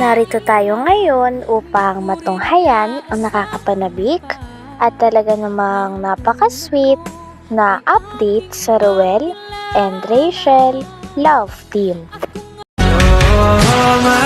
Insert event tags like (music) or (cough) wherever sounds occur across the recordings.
Narito tayo ngayon upang matunghayan ang nakakapanabik at talaga namang napaka-sweet na update sa Ruel and Rachel Love Team. Oh, my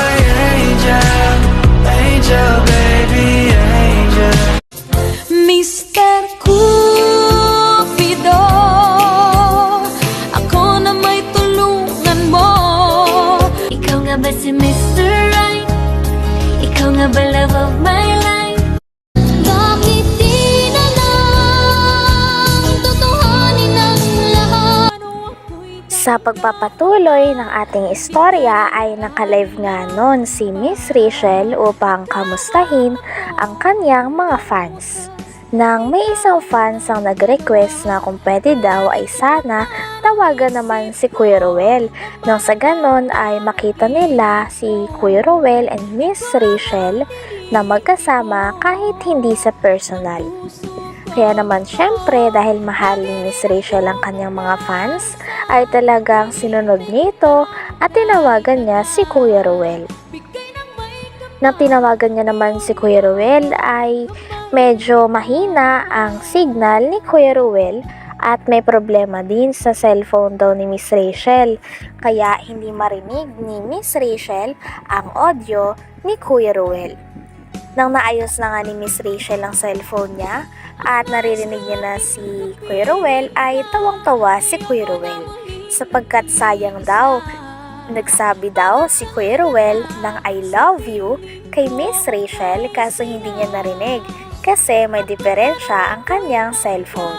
Pagpapatuloy ng ating istorya ay nakalive nga noon si Miss Rachel upang kamustahin ang kanyang mga fans. Nang may isang fans ang nag-request na kung pwede daw ay sana tawagan naman si Kuya Ruel. Nang sa ganon ay makita nila si Kuya Ruel and Miss Rachel na magkasama kahit hindi sa personal. Kaya naman syempre dahil mahal ni Miss Rachel ang kanyang mga fans ay talagang sinunod niya ito at tinawagan niya si Kuya Ruel. Nang tinawagan niya naman si Kuya Ruel ay medyo mahina ang signal ni Kuya Ruel at may problema din sa cellphone daw ni Miss Rachel. Kaya hindi marinig ni Miss Rachel ang audio ni Kuya Ruel. Nang naayos na nga ni Miss Rachel ang cellphone niya at naririnig niya na si Kuya ay tawang-tawa si Kuya sapagkat sayang daw Nagsabi daw si Kuya ng I love you kay Miss Rachel kaso hindi niya narinig kasi may diferensya ang kanyang cellphone.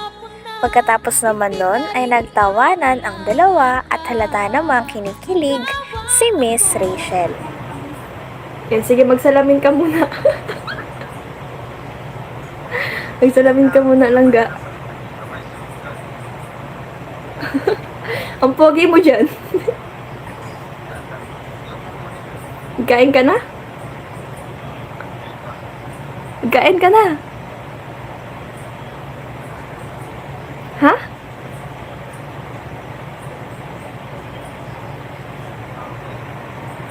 Pagkatapos naman nun ay nagtawanan ang dalawa at halata namang kinikilig si Miss Rachel. Eh, sige, magsalamin ka muna. (laughs) magsalamin ka muna lang, ga. Ang pogi mo dyan. Kain ka na? Kain ka na? Ha?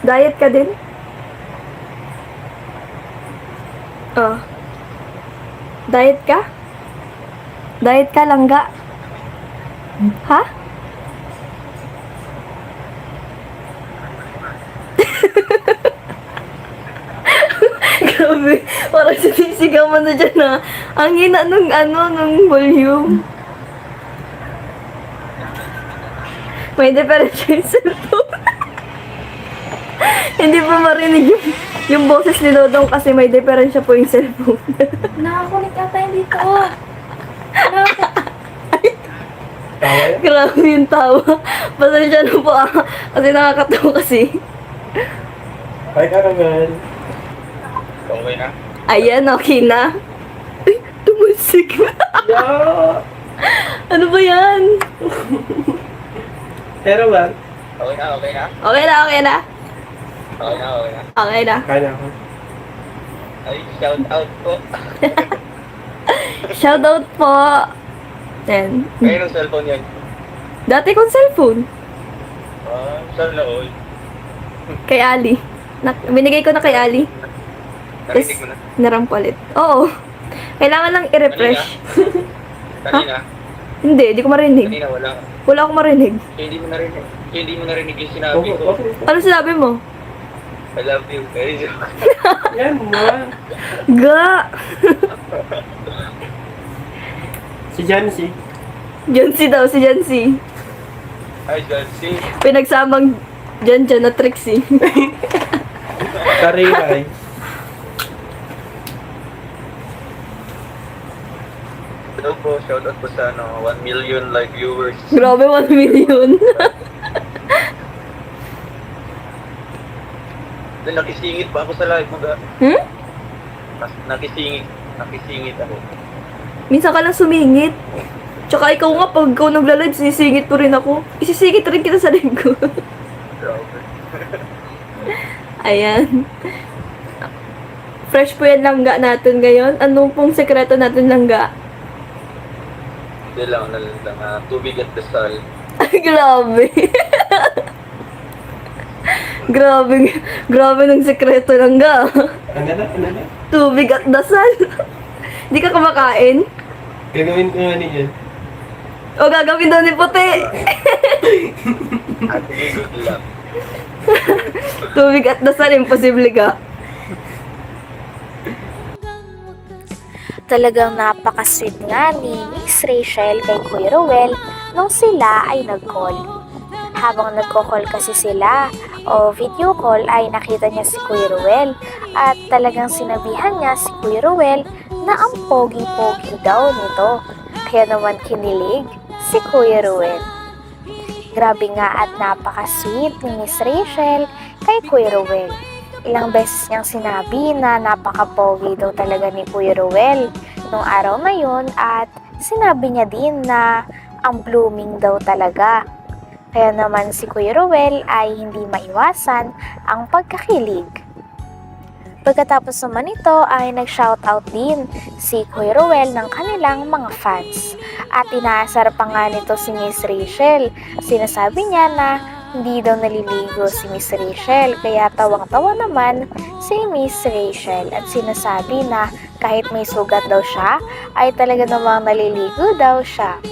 Diet ka din? Oh. Diet ka? Diet ka lang ga? Ha? (laughs) Grabe, parang sinisigaw mo na dyan na. Ang hina nung ano, nung volume. May diferensya (laughs) yung cellphone. Hindi pa marinig yung, yung boses ni Dodong kasi may diferensya po yung cellphone. (laughs) Nakakulit ata yun dito Grabe yung tawa. Pasensya na po ah. Kasi nakakatawa kasi. Hi, Caramel. Okay na? Ayan, okay na. Ay, tumusik na. Yeah! ano ba yan? Pero ba? Okay na, okay na. Okay na, okay na. Okay na, okay na. Okay na. Kaya ako. Ay, shout out po. Shoutout po. (laughs) Then, Ngayon ang cellphone yan. dati kong cellphone. Ah, saan na all? Kay Ali. Na, binigay ko na kay Ali. Narinig mo na. Narampalit. Oo. Kailangan lang i-refresh. Kanina, Hindi, di ko marinig. kanina wala. Wala akong marinig. Hindi mo narinig. Hindi mo narinig yung sinabi ko. Ano sinabi mo? I love you. Joke. (laughs) Yan mo. Ga! Si Jancy. Jancy daw, si Jancy. Hi, Jancy. Pinagsamang Jan Jan na Trixie. (laughs) Karilay. Hello po, shout out po sa ano, 1 million live viewers. Grabe, 1 million. (laughs) Then nakisingit pa ako sa live mo ga. hmm? Mas nakisingit. Nakisingit ako. Minsan ka lang sumingit. Tsaka ikaw nga, pag ikaw nagla-live, sinisingit mo rin ako. Isisingit rin kita sa live ko. (laughs) Ayan. Fresh po yan langga natin ngayon. Ano pong sekreto natin langga? Hindi lang, lang, lang, ah, tubig at dasal. (laughs) Ay, grabe. Grabe, grabe ng sekreto lang ga. Ano na? Ano na? Tubig at dasal. Di ka kumakain? Gagawin ko nga niyan. O gagawin daw ni puti. Tubig at dasal, imposible ka. Talagang napaka-sweet nga ni Miss Rachel kay Kuya Ruel nung sila ay nag-call. Habang nagko-call kasi sila o video call ay nakita niya si Kuya Ruel at talagang sinabihan niya si Kuya Ruel na ang pogi-pogi daw nito. Kaya naman kinilig si Kuya Ruel. Grabe nga at napaka-sweet ni Miss Rachel kay Kuya Ruel. Ilang beses niyang sinabi na napaka-pogi daw talaga ni Kuya Ruel nung araw na yun at sinabi niya din na ang blooming daw talaga. Kaya naman si Kuya Ruel ay hindi maiwasan ang pagkakilig. Pagkatapos naman ito ay nag-shoutout din si Kuya Ruel ng kanilang mga fans. At inaasar pa nga nito si Miss Rachel. Sinasabi niya na hindi daw naliligo si Miss Rachel kaya tawang-tawa naman si Miss Rachel at sinasabi na kahit may sugat daw siya ay talaga namang naliligo daw siya.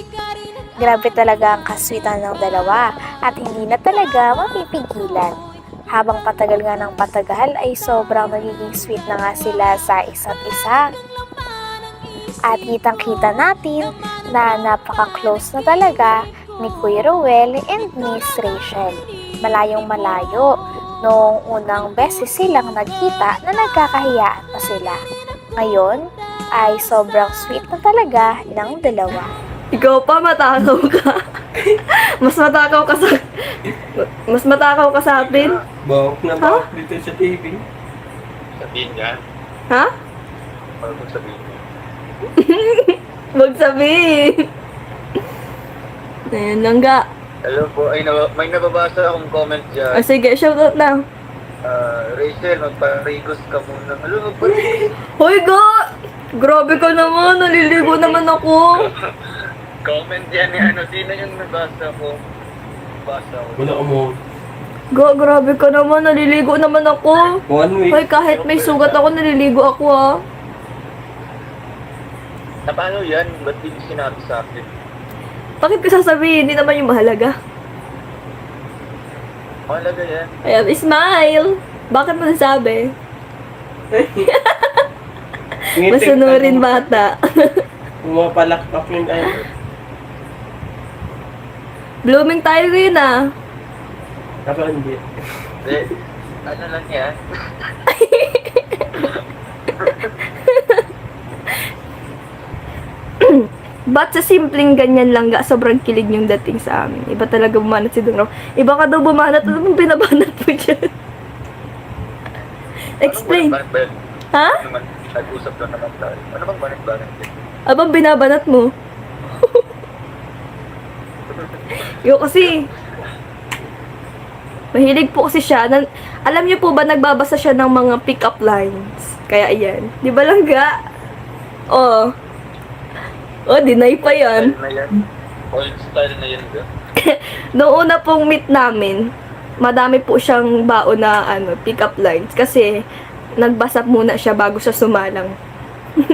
Grabe talaga ang kaswitan ng dalawa at hindi na talaga mapipigilan. Habang patagal nga ng patagal ay sobrang nagiging sweet na nga sila sa isa't isa. At kitang-kita natin na napaka-close na talaga ni Kuya Ruel and Miss Rachel. Malayong malayo noong unang beses silang nagkita na nagkakahiyaan pa sila. Ngayon ay sobrang sweet na talaga ng dalawa. Ikaw pa, matakaw ka. mas matakaw ka sa... Mas matakaw ka sa atin. Bawak na bawak dito sa TV. Sabihin niya. Ha? Ano kung sabihin niya? (laughs) Huwag sabihin. Ayan lang ga. Hello po, ay nab- may nababasa akong comment dyan. O sige, shoutout na. Ah, Rachel, magparigos ka muna. Ano, magparigos? Hoy ga! Grabe ka naman, naliligo naman ako. (laughs) Comment yan ni ano, di na yung nabasa ko. Basa ko. Wala ko mo. Ga, grabe ka naman, naliligo naman ako. One week. Hoy, kahit may sugat ako, naliligo ako ah. Na paano yan? Ba't di niyo sinabi sa akin? Bakit ko sasabihin? Hindi naman yung mahalaga. Mahalaga yan. Ayan, smile! Bakit mo nasabi? Masunurin bata. Pumapalakpak yung ano. Blooming tayo ngayon ah. Ako hindi. Hindi. Ano lang yan? (laughs) Ba't sa simpleng ganyan lang ga, sobrang kilig yung dating sa amin. Iba talaga bumanat si Dong Ram. Iba ka daw bumanat, ano bang binabanat mo dyan? Explain. Ano ba, Ben? Ha? Ano nag-usap lang naman tayo. Ano bang banit-banit yan? Abang binabanat mo? Yo kasi, mahilig po kasi siya. Nan, alam niyo po ba, nagbabasa siya ng mga pick-up lines. Kaya ayan. Di ba lang ga? Oh. Oh, deny pa yan. Old style na yan, ba? (laughs) Noong una pong meet namin, madami po siyang baon na ano, pick-up lines. Kasi, nagbasa muna siya bago siya sumalang. (laughs)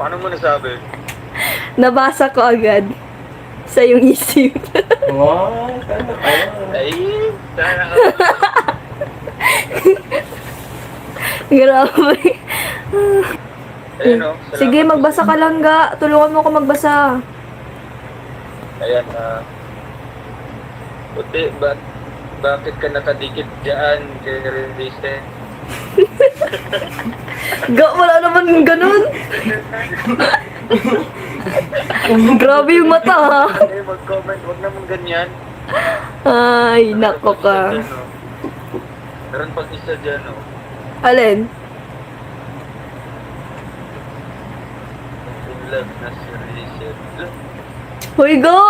Paano mo nasabi? Nabasa ko agad sa yung isip. Wow, sana ka. Ay, sana ka. Grabe. Ayun, oh, salamat Sige, magbasa ka lang ga. Tulungan mo ako magbasa. Ayan, ah. Puti, ba't, bakit ka nakadikit dyan kay Release? (laughs) Ga, wala naman ganun. (laughs) (laughs) Grabe yung mata ha. Eh, mag-comment, wag naman ganyan. Ay, nako ka. Meron pag isa dyan, oh. Meron pag isa dyan, oh. Alin? In love na si Rachel. Hoy, ga!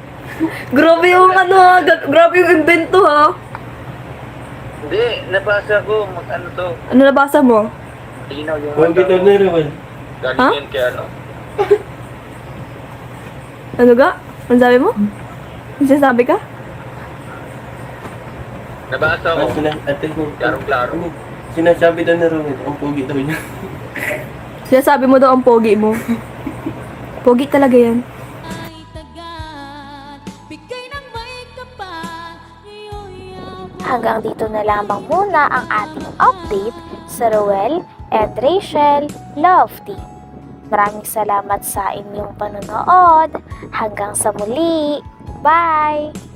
(laughs) Grabe yung ano ha. Grabe yung invento ha. Hindi, nabasa ko, mag ano to. Ano nabasa mo? Linaw yung Huwag mata kita mo. na rin. Galing Ha? yan kay ano. (laughs) Ano ga? Ano sabi mo? Ano sinasabi ka? Nabasa ko. Ano sila, ate mo. Klarong-klaro. Sinasabi daw na Romel, ang pugi daw niya. (laughs) Sinasabi mo daw ang pogi mo. Pogi talaga yan. Hanggang dito na lamang muna ang ating update sa Ruel and Rachel Team. Maraming salamat sa inyong panonood. Hanggang sa muli. Bye!